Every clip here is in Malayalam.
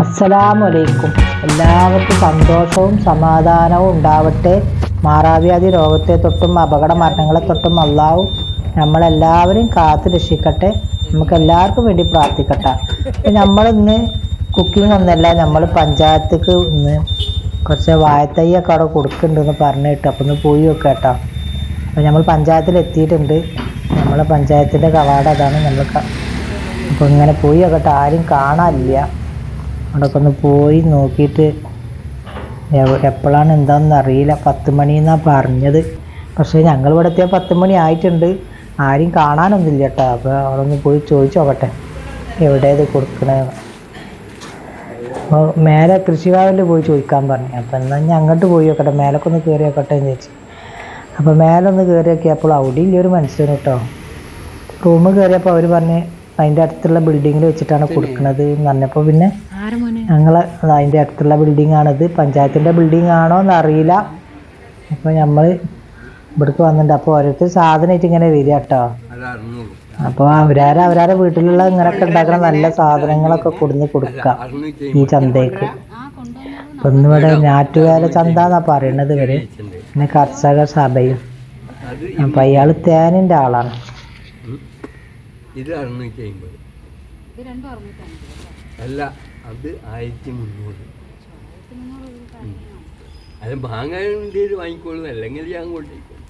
അസ്സലാമലൈക്കും എല്ലാവർക്കും സന്തോഷവും സമാധാനവും ഉണ്ടാവട്ടെ. മാറാവ്യാധി രോഗത്തെ തൊട്ടും അപകട മരണങ്ങളെ തൊട്ടും അള്ളാവും നമ്മളെല്ലാവരെയും കാത്തു രക്ഷിക്കട്ടെ. നമുക്ക് എല്ലാവർക്കും വേണ്ടി പ്രാർത്ഥിക്കട്ടെ. നമ്മളിന്ന് കുക്കിംഗ് ഒന്നല്ല നമ്മൾ പഞ്ചായത്തേക്ക് ഇന്ന് കുറച്ച് വാഴത്തയ്യൊക്കെ അവിടെ കൊടുക്കുന്നുണ്ടെന്ന് പറഞ്ഞു അപ്പം ഒന്ന് പോയി നോക്കാം കേട്ടോ. അപ്പം നമ്മൾ പഞ്ചായത്തിൽ എത്തിയിട്ടുണ്ട്. നമ്മളെ പഞ്ചായത്തിന്റെ കവാടം അതാണ് നമ്മൾ അപ്പോൾ ഇങ്ങനെ പോയി നോക്കട്ടെ. ആരും കാണാനില്ല. അവിടെയൊക്കെ ഒന്ന് പോയി നോക്കിയിട്ട് എപ്പോഴാണ് എന്താണെന്ന് അറിയില്ല. പത്ത് മണിന്നാണ് പറഞ്ഞത്. പക്ഷേ ഞങ്ങൾ ഇവിടെ എത്തിയാൽ പത്ത് മണി ആയിട്ടുണ്ട്. ആരും കാണാനൊന്നുമില്ല കേട്ടോ അപ്പോൾ അവിടെ ഒന്ന് പോയി ചോദിച്ചു നോക്കട്ടെ. എവിടെ ഇത് കൊടുക്കണേന്ന് അപ്പോൾ മേലെ കൃഷിഭവനിൽ പോയി ചോദിക്കാൻ പറഞ്ഞു. അപ്പോൾ എന്നാൽ ഞാൻ അങ്ങോട്ട് പോയി നോക്കട്ടെ. മേലൊക്കെ ഒന്ന് കയറി നോക്കട്ടെ എന്ന് ചോദിച്ചു അപ്പോൾ മേലെ ഒന്ന് കയറി നോക്കിയപ്പോൾ അവിടെ ഇല്ലൊരു മനുഷ്യന് കേട്ടോ. റൂമ് കയറിയപ്പോൾ അവർ പറഞ്ഞ് അതിന്റെ അടുത്തുള്ള ബിൽഡിങ്ങിൽ വെച്ചിട്ടാണ് കൊടുക്കുന്നത് എന്ന് പറഞ്ഞപ്പോൾ പിന്നെ ഞങ്ങൾ അതിന്റെ അടുത്തുള്ള ബിൽഡിംഗ് ആണിത്. പഞ്ചായത്തിന്റെ ബിൽഡിംഗ് ആണോ എന്ന് അറിയില്ല അപ്പോൾ നമ്മൾ ഇവിടേക്ക് വന്നിട്ടുണ്ട് അപ്പോൾ ഓരോരുത്തർ സാധനമായിട്ട് ഇങ്ങനെ വരിക കേട്ടോ. അപ്പോൾ അവരാരെ അവരാരെ വീട്ടിലുള്ള ഇങ്ങനെയൊക്കെ ഉണ്ടാക്കുന്ന നല്ല സാധനങ്ങളൊക്കെ കൊടുന്ന് കൊടുക്കുക ഈ ചന്തയ്ക്ക്. അപ്പം ഇന്നിവിടെ ഞാറ്റുവേല ചന്ത എന്നാണ് പറയണത് ഇവർ പിന്നെ കർഷക സഭയും. അപ്പം അയാൾ തേനിന്റെ ആളാണ്. ഇത് അറുന്നൂറ്റി അമ്പത്. അല്ല അത് ആയിരത്തി മുന്നൂറ്. അത് വാങ്ങാൻ വാങ്ങിക്കോളൂ അല്ലെങ്കിൽ ഞാൻ കൊണ്ടിരിക്കും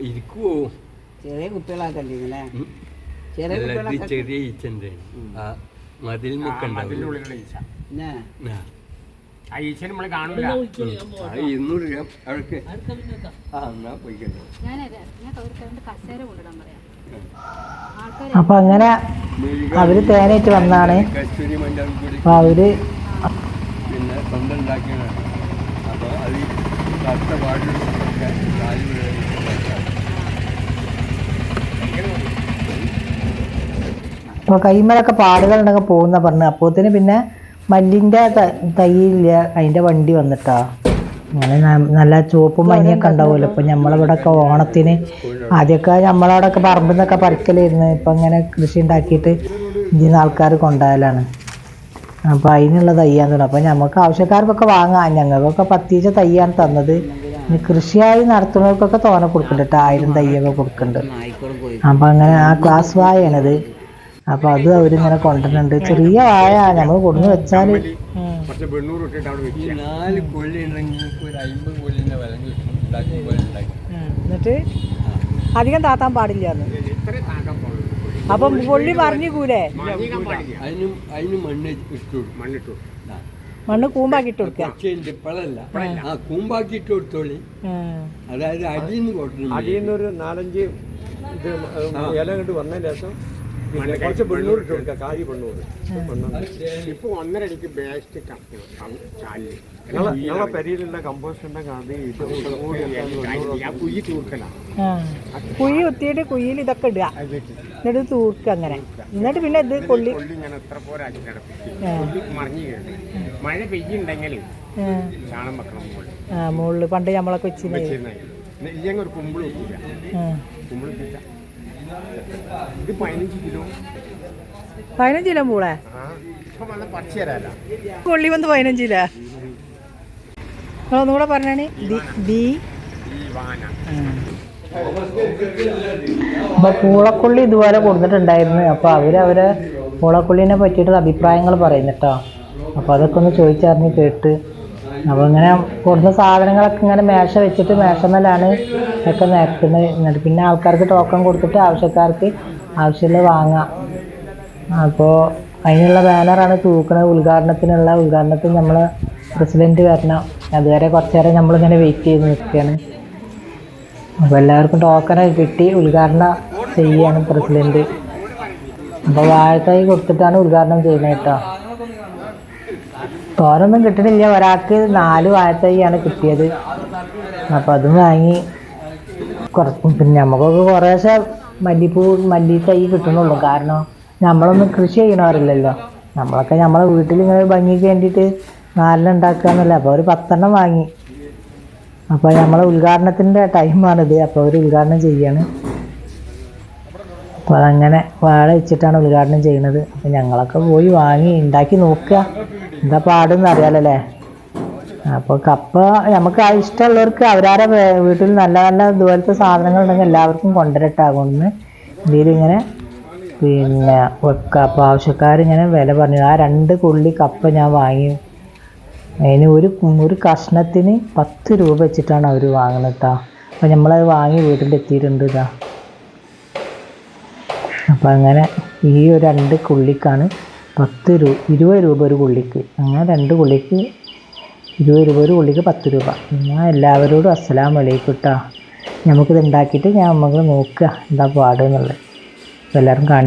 ഇരിക്കുവോ? ചെറിയ കുട്ടികളാക്കല്ലേ ചെറിയ ഈച്ചന്റെ ആ മതിൽ രൂപ അവർക്ക് ആ എന്നാ പോയിക്കണ്ടോ അപ്പൊ അങ്ങനെ അവർ തേനായിട്ട് വന്നാണ്. അവർ പിന്നെ സ്വന്തം ഉണ്ടാക്കിയതാണ് അപ്പോൾ അത് പാടിലൊക്കെ കാൽ അപ്പോൾ കൈമലൊക്കെ പാടുകളുണ്ടെങ്കിൽ പോകുന്ന പറഞ്ഞു. അപ്പോത്തിന് പിന്നെ മല്ലിന്റെ തൈയില്ല അതിന്റെ വണ്ടി വന്നിട്ടാ? നല്ല ചുവപ്പും മഞ്ഞൊക്കെ ഉണ്ടാവുമല്ലോ. ഇപ്പം നമ്മളിവിടെ ഒക്കെ ഓണത്തിന് ആദ്യമൊക്കെ നമ്മളവിടെയൊക്കെ പറമ്പിൽ നിന്നൊക്കെ പറിക്കലായിരുന്നു. ഇപ്പം അങ്ങനെ കൃഷി ഉണ്ടാക്കിയിട്ട് ഇതിൽ ആൾക്കാർ കൊണ്ടുപോയാലാണ് അപ്പം അതിനുള്ള തയ്യാന്ന് തുടങ്ങും അപ്പം നമുക്ക് ആവശ്യക്കാർക്കൊക്കെ വാങ്ങാം. ഞങ്ങൾക്കൊക്കെ പത്തീച്ച തയ്യാണ് തന്നത്. ഇനി കൃഷിയായി നടത്തുന്നവർക്കൊക്കെ തോനെ കൊടുക്കുന്നുണ്ട് ആയിരം തയ്യൊക്കെ കൊടുക്കുന്നുണ്ട് അപ്പം അങ്ങനെ ആ ക്ലാസ് വായാണിത്. അപ്പം അത് അവരിങ്ങനെ കൊണ്ടുവരുന്നുണ്ട്. ചെറിയ വായ. നമ്മൾ കൊണ്ടുവന്ന് വെച്ചാൽ കുറച്ച് വെണ്ണൂറ് ഇട്ടിട്ട് അവിടെ ഈ വെക്കുക നാല് കൊല്ലി ഉണ്ടെങ്കിൽ നിങ്ങൾക്ക് ഒരു അമ്പത് കൊല്ലിന്റെ വില കിട്ടും. ഉണ്ടാക്കി പോലെ ഉണ്ടാക്കി. എന്നിട്ട്? അധികം താത്താൻ പാടില്ല താക്കാൻ അപ്പം പുള്ളി പാടില്ല. അതിനും അതിന് മണ്ണ് ഇട്ടു കൊടുക്കും. മണ്ണിട്ടു ആ. മണ്ണ് കൂമ്പാക്കിട്ട് കൊടുക്കുക പക്ഷേ ഇതിന്റെ ഇപ്പഴല്ല ആ കൂമ്പാക്കി ഇട്ട് കൊടുത്തോളി അതായത് അടിയിൽ നിന്ന് കൊട്ടണം അടിയിൽ നിന്നൊരു നാലഞ്ച് ഇത് ഇല കണ്ട് വന്നതിന് ശേഷം കുറച്ച് പെണ്ണൂർ ഇട്ട് കൊടുക്കുക കാരി പെണ്ണൂർ ഇപ്പൊ ഒന്നരടിക്ക് ബേസ്റ്റ് ഞങ്ങളെ പരിയിലുള്ള പെരിയിലുള്ള കമ്പോസ്റ്റ് ഉണ്ടെങ്കിൽ അത് ഇത് ഞാൻ കുയ്യി തീർക്കലാണ് കുഴി കുഴിയിൽ ഇതൊക്കെ ഇടുക. എന്നിട്ട് തൂർക്കുക അങ്ങനെ. എന്നിട്ട് പിന്നെ ഇത് കൊള്ളി കൊള്ളി ഞാൻ എത്ര. കൊള്ളി മറിഞ്ഞു കയറി മഴ പെയ്യുണ്ടെങ്കിൽ ചാണം വെക്കണം മുകളിൽ പണ്ട് നമ്മളൊക്കെ വെച്ചിരുന്നു ഒരു കുമ്പിൾ വെക്കില്ല ഇത് പതിനഞ്ച് കിലോ. പതിനഞ്ചില പൂളെ വന്ന പറിച്ചു തരാല്ല കൊള്ളി വന്ന് പതിനഞ്ചില? ഒന്നുകൂടെ പറഞ്ഞാണ് ബി ഈ വാന അപ്പോൾ പൂളക്കൊള്ളി ഇതുപോലെ കൊടുത്തിട്ടുണ്ടായിരുന്നു. അപ്പോൾ അവർ അവരെ പൂളക്കൊള്ളിനെ പറ്റിയിട്ടുള്ള അഭിപ്രായങ്ങൾ പറയുന്നു കേട്ടോ അപ്പോൾ അതൊക്കെ ഒന്ന് ചോദിച്ചറിഞ്ഞ് കേട്ട് അപ്പോൾ ഇങ്ങനെ കൊടുത്ത സാധനങ്ങളൊക്കെ ഇങ്ങനെ മേശ വെച്ചിട്ട് മേശമേലാണ് ഒക്കെ നിരക്കുന്നത് എന്നിട്ട് പിന്നെ ആൾക്കാർക്ക് ടോക്കൺ കൊടുത്തിട്ട് ആവശ്യക്കാർക്ക് ആവശ്യമുള്ള വാങ്ങാം. അപ്പോൾ അതിനുള്ള ബാനറാണ് തൂക്കുന്നത് ഉദ്ഘാടനത്തിനുള്ള. ഉദ്ഘാടനത്തിന് നമ്മൾ പ്രസിഡന്റ് വരണം. അതുവരെ കുറച്ച് നേരം നമ്മളിങ്ങനെ വെയിറ്റ് ചെയ്ത് നിൽക്കുകയാണ്. അപ്പോൾ എല്ലാവർക്കും ടോക്കണൊക്കെ കിട്ടി. ഉദ്ഘാടനം ചെയ്യാണ് പ്രസിഡന്റ് അപ്പോൾ വാഴത്തായി കൊടുത്തിട്ടാണ് ഉദ്ഘാടനം ചെയ്യുന്നത് കേട്ടോ. തോനൊന്നും കിട്ടണില്ല. ഒരാൾക്ക് നാല് വാഴത്തൈയാണ് കിട്ടിയത്. അപ്പോൾ അതും വാങ്ങി. കുറച്ച് പിന്നെ നമുക്കൊക്കെ കുറേശ്ശെ മല്ലിപ്പൂ മല്ലി തൈ കിട്ടുന്നുള്ളൂ കാരണം നമ്മളൊന്നും കൃഷി ചെയ്യണവരില്ലല്ലോ. നമ്മളൊക്കെ നമ്മളെ വീട്ടിൽ ഇങ്ങനെ ഭംഗിക്ക് വേണ്ടിയിട്ട് നാലെണ്ണം ഉണ്ടാക്കുക എന്നല്ല അപ്പോൾ ഒരു പത്തെണ്ണം വാങ്ങി. അപ്പോൾ നമ്മളെ ഉദ്ഘാടനത്തിന്റെ ടൈമാണിത്. അപ്പോൾ അവർ ഉദ്ഘാടനം ചെയ്യാണ്. അപ്പോൾ അതങ്ങനെ വാഴ വെച്ചിട്ടാണ് ഉദ്ഘാടനം ചെയ്യുന്നത് അപ്പോൾ ഞങ്ങളൊക്കെ പോയി വാങ്ങി. ഉണ്ടാക്കി നോക്കുക. എന്താ പാടെന്ന് അറിയാലല്ലേ? അപ്പോൾ കപ്പ നമുക്ക് ഇഷ്ടമുള്ളവർക്ക് അവരാരെ വീട്ടിൽ നല്ല നല്ല ഇതുപോലത്തെ സാധനങ്ങൾ ഉണ്ടെങ്കിൽ എല്ലാവർക്കും കൊണ്ടുവരട്ടാകുമെന്ന് ഇതിലിങ്ങനെ പിന്നെ അപ്പോൾ ആവശ്യക്കാരിങ്ങനെ വില പറഞ്ഞു. ആ രണ്ട് കുള്ളി കപ്പ ഞാൻ വാങ്ങി. അതിന് ഒരു ഒരു കഷ്ണത്തിന് പത്ത് രൂപ വെച്ചിട്ടാണ് അവർ വാങ്ങുന്നത് കേട്ടോ അപ്പം നമ്മളത് വാങ്ങി വീട്ടിലെത്തിയിട്ടുണ്ട് ഇതാ അപ്പം അങ്ങനെ ഈ ഒരു രണ്ട് കുള്ളിക്കാണ് പത്ത് രൂപ ഇരുപത് രൂപ ഒരു പുള്ളിക്ക്. അങ്ങനെ രണ്ട് പുള്ളിക്ക് ഇരുപത് രൂപ ഒരു പുള്ളിക്ക് പത്ത് രൂപ. ഞാൻ എല്ലാവരോടും അസ്സലാം വലൈക്കും കേട്ടോ നമുക്കിത് ഉണ്ടാക്കിയിട്ട് ഞാൻ നമുക്ക് നോക്കുക. എന്താ പാടുന്നുള്ളത് അപ്പോൾ എല്ലാവരും കാണി